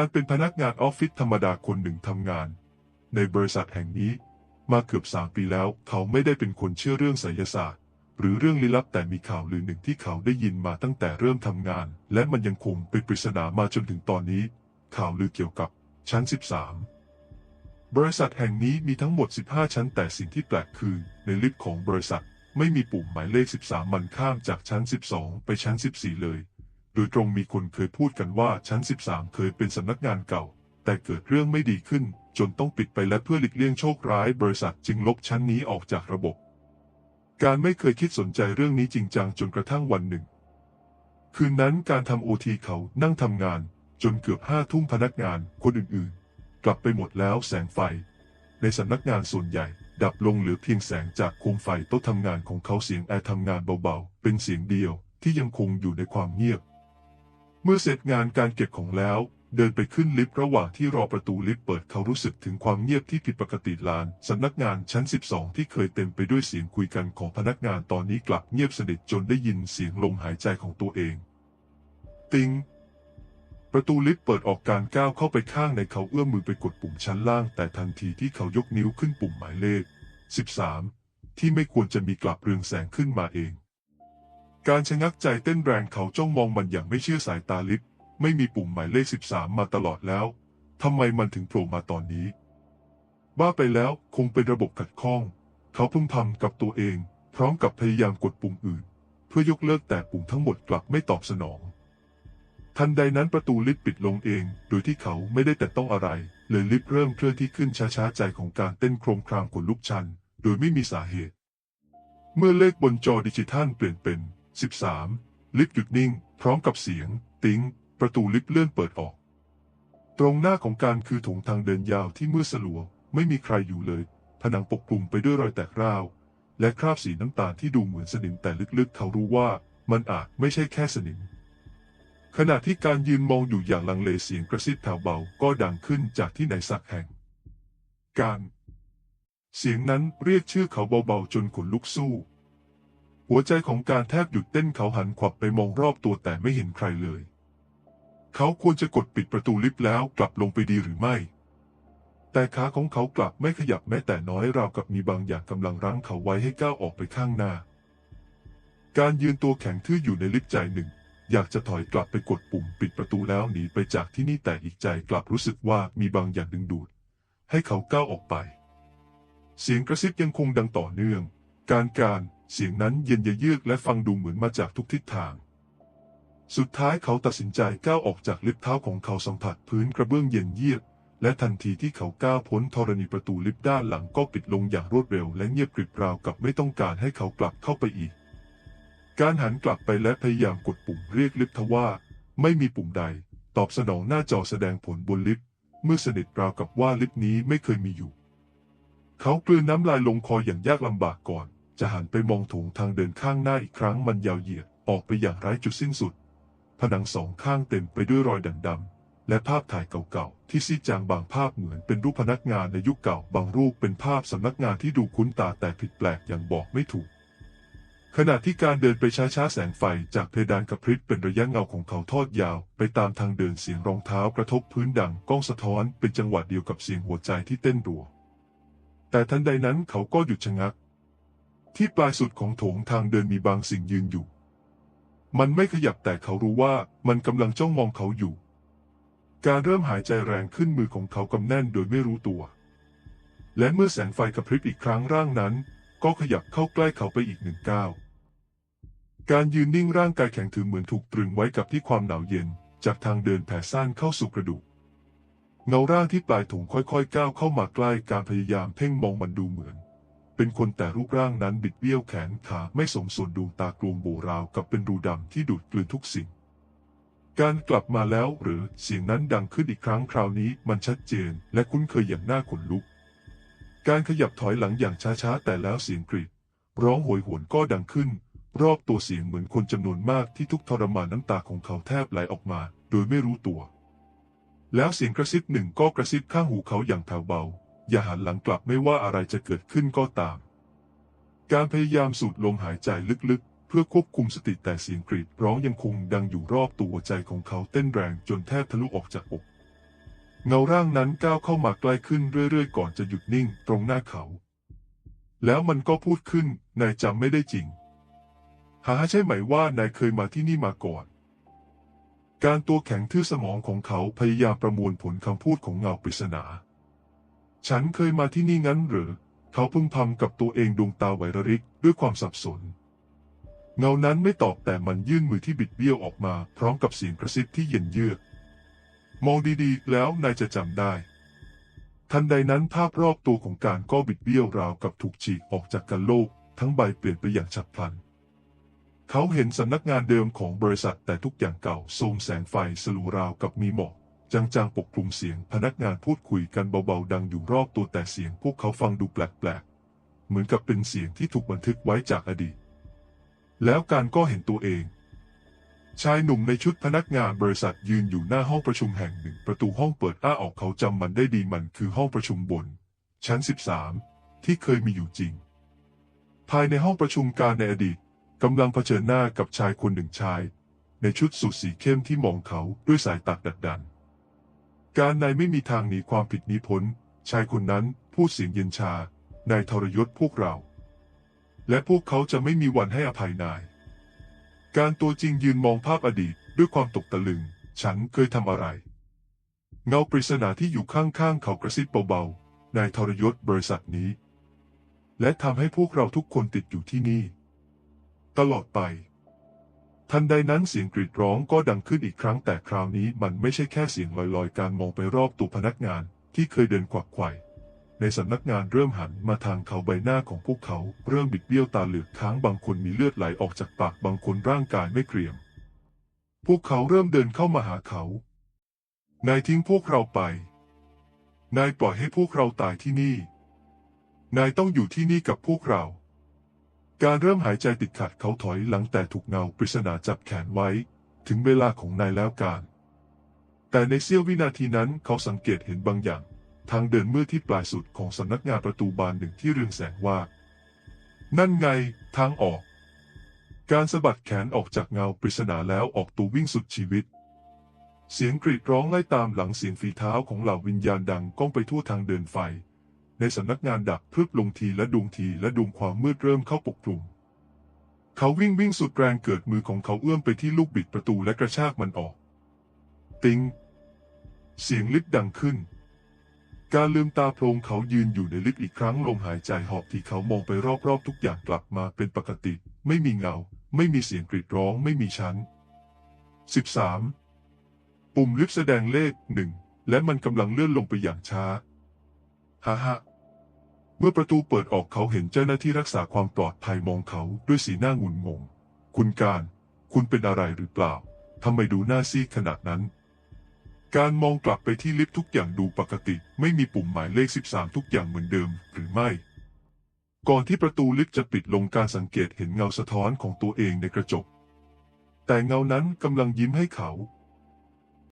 การเป็นพนักงานออฟฟิศธรรมดาคนหนึ่งทำงาน ในบริษัทแห่งนี้ มาเกือบสามปีแล้ว เขาไม่ได้เป็นคนเชื่อเรื่องไสยศาสตร์ หรือเรื่องลี้ลับแต่มีข่าวลือหนึ่งที่เขาได้ยินมาตั้งแต่เริ่มทำงาน และมันยังคงเป็นปริศนามาจนถึงตอนนี้ ข่าวลือเกี่ยวกับชั้น 13 บริษัทแห่งนี้มีทั้งหมด 15 ชั้น แต่สิ่งที่แปลกคือ ในลิฟต์ของบริษัท ไม่มีปุ่มหมายเลข 13 มันข้ามจากชั้น 12 ไปชั้น 14 เลย ดยตรงมีคนเคยพูดกันว่าชั้น 13 เคยเป็นสำนักงานเก่า แต่เกิดเรื่องไม่ดีขึ้น จนต้องปิดไปและเพื่อหลีกเลี่ยงโชคร้ายบริษัทจึงลบชั้นนี้ออกจากระบบ การไม่เคยคิดสนใจเรื่องนี้จริงจังจนกระทั่งวันหนึ่ง คืนนั้นการทำโอทีเขานั่งทำงาน จนเกือบห้าทุ่มพนักงานคนอื่นๆ กลับไปหมดแล้วแสงไฟ ในสำนักงานส่วนใหญ่ ดับลงเหลือเพียงแสงจากโคมไฟโต๊ะทำงานของเขาเสียงแอร์ทำงานเบาๆ เป็นเสียงเดียวที่ยังคงอยู่ในความเงียบ มื่อเสร็จงานการเก็บของแล้ว เดินไปขึ้นลิฟต์ระหว่างที่รอประตูลิฟต์เปิดเขารู้สึกถึงความเงียบที่ผิดปกติลานสำนักงานชั้น 12 ที่เคยเต็มไปด้วยเสียงคุยกันของพนักงานตอนนี้กลับเงียบสนิทจนได้ยินเสียงลมหายใจของตัวเอง ติงประตูลิฟต์เปิดออกการก้าวเข้าไปข้างในเขาเอื้อมมือไปกดปุ่มชั้นล่าง แต่ทันทีที่เขายกนิ้วขึ้นปุ่มหมายเลข 13 ที่ไม่ควรจะมีกลับเรืองแสงขึ้นมาเอง การชะงักใจเต้นแรงเขาจ้องมองมันอย่างไม่เชื่อสายตาลิฟไม่มีปุ่มหมายเลข 13 มาตลอดแล้ว ทำไมมันถึงโผล่มาตอนนี้ บ้าไปแล้วคงเป็นระบบขัดข้อง เขาพึมพำกับตัวเอง พร้อมกับพยายามกดปุ่มอื่น เพื่อยกเลิกแต่ปุ่มทั้งหมดกลับไม่ตอบสนอง ทันใดนั้นประตูลิฟต์ปิดลงเอง โดยที่เขาไม่ได้แต่ต้องอะไร เลยลิฟต์เริ่มเคลื่อนที่ขึ้นช้าๆใจของการเต้นโครมครามขนลุกชัน โดยไม่มีสาเหตุ เมื่อเลขบนจอดิจิทัลเปลี่ยนเป็น 13 ลิฟต์หยุดนิ่ง พร้อมกับเสียง ติ้ง ประตูลิฟต์เลื่อนเปิดออก ตรงหน้าของการคือถงทางเดินยาวที่มืดสลัว ไม่มีใครอยู่เลย ผนังปกคลุมไปด้วยรอยแตกร้าว และคราบสีน้ำตาลที่ดูเหมือนสนิมแต่ลึกๆ เขารู้ว่ามันอาจไม่ใช่แค่สนิม ขณะที่การยืนมองอยู่อย่างลังเลเสียงกระซิบแผ่วเบาก็ดังขึ้นจากที่ไหนสักแห่ง การ เสียงนั้นเรียกชื่อเขาเบาๆจนขนลุกสู้ หัวใจของการแทบหยุดเต้นเขาหันขวับไปมองรอบตัวแต่ไม่เห็นใครเลย เขาควรจะกดปิดประตูลิฟต์แล้วกลับลงไปดีหรือไม่ แต่ขาของเขากลับไม่ขยับแม้แต่น้อยราวกับมีบางอย่างกำลังรั้งเขาไว้ให้ก้าวออกไปข้างหน้า การยืนตัวแข็งทื่ออยู่ในลิฟต์ใจหนึ่ง อยากจะถอยกลับไปกดปุ่มปิดประตูแล้วหนีไปจากที่นี่แต่อีกใจกลับรู้สึกว่ามีบางอย่างดึงดูด ให้เขาก้าวออกไป เสียงกระซิบยังคงดังต่อเนื่อง การการ เสียงนั้นเย็นยะเยือกและฟังดูเหมือนมาจากทุกทิศทาง สุดท้ายเขาตัดสินใจก้าวออกจากลิฟต์เท้าของเขาสัมผัสพื้นกระเบื้องเย็นเยียบและทันทีที่เขาก้าวพ้นธรณีประตูลิฟต์ด้านหลังก็ปิดลงอย่างรวดเร็วและเงียบกริบราวกับไม่ต้องการให้เขากลับเข้าไปอีก การหันกลับไปและพยายามกดปุ่มเรียกลิฟต์ทว่า ไม่มีปุ่มใด ตอบสนองหน้าจอแสดงผลบนลิฟต์เมื่อสนิทราวกับว่าลิฟต์นี้ไม่เคยมีอยู่ เขากลืนน้ำลายลงคออย่างยากลำบากก่อน จะหันไปมองโถงทางเดินข้างหน้าอีกครั้งมันยาวเหยียดออกไปอย่างไร้จุดสิ้นสุด ผนังสองข้างเต็มไปด้วยรอยด่างดำและภาพถ่ายเก่าๆ ที่ซีจางบางภาพเหมือนเป็นรูปพนักงานในยุคเก่า บางรูปเป็นภาพสำนักงานที่ดูคุ้นตาแต่ผิดแปลกอย่างบอกไม่ถูก ขณะที่การเดินไปช้าๆ แสงไฟจากเพดานกระพริบเป็นระยะเงาของเขาทอดยาว ไปตามทางเดินเสียงรองเท้ากระทบพื้นดังก้องสะท้อนเป็นจังหวะเดียวกับเสียงหัวใจที่เต้นรัว แต่ทันใดนั้นเขาก็หยุดชะงัก ที่ปลายสุดของโถงทางเดินมีบางสิ่งยืนอยู่ มันไม่ขยับแต่เขารู้ว่ามันกำลังจ้องมองเขาอยู่ การเริ่มหายใจแรงขึ้นมือของเขากำแน่นโดยไม่รู้ตัว และเมื่อแสงไฟกระพริบอีกครั้งร่างนั้น ก็ขยับเข้าใกล้เขาไปอีกหนึ่งก้าว การยืนนิ่งร่างกายแข็งถือเหมือนถูกตรึงไว้กับที่ความหนาวเย็นจากทางเดินแผ่ซ่านเข้าสู่กระดูก เงาร่างที่ปลายถุงค่อยๆ ก้าวเข้ามาใกล้การพยายามเพ่งมองมันดูเหมือน เป็นคนแต่รูปร่างนั้นบิดเบี้ยวแขนขาไม่สมส่วนดวงตากลวงโบราวกับเป็นรูดำที่ดูดกลืนทุกสิ่ง การกลับมาแล้วหรือเสียงนั้นดังขึ้นอีกครั้งคราวนี้มันชัดเจนและคุ้นเคยอย่างน่าขนลุก การขยับถอยหลังอย่างช้าๆแต่แล้วเสียงกรีดร้องโหยหวนก็ดังขึ้น รอบตัวเสียงเหมือนคนจำนวนมากที่ทุกทรมานน้ำตาของเขาแทบไหลออกมา โดยไม่รู้ตัว แล้วเสียงกระซิบหนึ่งก็กระซิบข้างหูเขาอย่างแผ่วเบา อย่าหันหลังกลับไม่ว่าอะไรจะเกิดขึ้นก็ตาม การพยายามสูดลมหายใจลึกๆ เพื่อควบคุมสติแต่เสียงกรีดร้องยังคงดังอยู่รอบตัวใจของเขาเต้นแรงจนแทบทะลุออกจากอก เงาร่างนั้นก้าวเข้ามาใกล้ขึ้นเรื่อยๆ ก่อนจะหยุดนิ่งตรงหน้าเขา แล้วมันก็พูดขึ้นนายจำไม่ได้จริง หาใช่ไหมว่านายเคยมาที่นี่มาก่อนการตัวแข็งทื่อสมองของเขาพยายามประมวลผลคำพูดของเงาปริศนา ฉันเคยมาที่นี่งั้นหรือ เขาพึงพำกับตัวเองดวงตาไหวระริกด้วยความสับสน เงานั้นไม่ตอบแต่มันยื่นมือที่บิดเบี้ยวออกมาพร้อมกับเสียงกระซิบที่เย็นเยือก มองดีๆ แล้วนายจะจำได้ ทันใดนั้นภาพรอบตัวของการก็บิดเบี้ยวราวกับถูกฉีกออกจากกันโลก ทั้งใบเปลี่ยนไปอย่างฉับพลันเขาเห็นสำนักงานเดิมของบริษัทแต่ทุกอย่างเก่าโทมแสงไฟสลัวราวกับมีหมอก จางๆปกคลุมเสียงพนักงานพูดคุยกันเบาๆ ดังอยู่รอบตัวแต่เสียงพวกเขาฟังดูแปลกๆ เหมือนกับเป็นเสียงที่ถูกบันทึกไว้จากอดีต แล้วการก็เห็นตัวเอง ชายหนุ่มในชุดพนักงานบริษัทยืนอยู่หน้าห้องประชุมแห่งหนึ่ง ประตูห้องเปิดอ้าออกเขาจำมันได้ดีมันคือห้องประชุมบน ชั้น 13 ที่เคยมีอยู่จริง ภายในห้องประชุมการในอดีตกำลังเผชิญหน้ากับชายคนหนึ่งชาย ในชุดสูทสีเข้มที่มองเขาด้วยสายตาดักดัน การนายไม่มีทางหนีความผิดนี้พ้น ชายคนนั้นพูดเสียงเย็นชา นายทรยศพวกเรา และพวกเขาจะไม่มีวันให้อภัยนาย การตัวจริงยืนมองภาพอดีตด้วยความตกตะลึง ฉันเคยทำอะไร เงาปริศนาที่อยู่ข้างๆเขากระซิบเบาๆ นายทรยศบริษัทนี้ และทำให้พวกเราทุกคนติดอยู่ที่นี่ ตลอดไป ทันใดนั้นเสียงกรีดร้องก็ดังขึ้นอีกครั้งแต่คราวนี้มันไม่ใช่แค่เสียงลอยๆ การมองไปรอบตัวพนักงานที่เคยเดินขวักไขว่ในสำนักงานเริ่มหันมาทางเขาใบหน้าของพวกเขาเริ่มบิดเบี้ยวตาเหลือกค้างบางคนมีเลือดไหลออกจากปากบางคนร่างกายไม่เกรียม พวกเขาเริ่มเดินเข้ามาหาเขา นายทิ้งพวกเราไป นายปล่อยให้พวกเราตายที่นี่ นายต้องอยู่ที่นี่กับพวกเรา การเริ่มหายใจติดขัดเขาถอยหลังแต่ถูกเงาปริศนาจับแขนไว้ ถึงเวลาของนายแล้วการ แต่ในเสี้ยววินาทีนั้นเขาสังเกตเห็นบางอย่าง ทางเดินมืดที่ปลายสุดของสำนักงานประตูบานหนึ่งที่เรืองแสงว่า นั่นไงทางออก การสะบัดแขนออกจากเงาปริศนาแล้วออกตัววิ่งสุดชีวิต เสียงกรีดร้องไล่ตามหลังเสียงฝีเท้าของเหล่าวิญญาณดังก้องไปทั่วทางเดินไฟ ในสำนักงานดักพรึบลงทีและดวงทีและดวงความมืดเริ่มเข้าปกคลุม เขาวิ่งวิ่งสุดแรงเกิดมือของเขาเอื้อมไปที่ลูกบิดประตูและกระชากมันออก ติง เสียงลิฟต์ดังขึ้น การลืมตาโพลงเขายืนอยู่ในลิฟต์อีกครั้งลมหายใจหอบที่เขามองไปรอบๆ ทุกอย่างกลับมาเป็นปกติ ไม่มีเงา ไม่มีเสียงกรีดร้องไม่มีชั้น 13 ปุ่มลิฟต์แสดงเลขหนึ่งและมันกำลังเลื่อนลงไปอย่างช้าฮ่าฮ่า เมื่อประตูเปิดออกเขาเห็นเจ้าหน้าที่รักษาความปลอดภัยมองเขาด้วยสีหน้างุนงง คุณการ คุณเป็นอะไรหรือเปล่า ทำไมดูหน้าซีดขนาดนั้น การมองกลับไปที่ลิฟต์ทุกอย่างดูปกติ ไม่มีปุ่มหมายเลข 13 ทุกอย่างเหมือนเดิมหรือไม่ ก่อนที่ประตูลิฟต์จะปิดลงการสังเกตเห็นเงาสะท้อนของตัวเองในกระจก แต่เงานั้นกำลังยิ้มให้เขา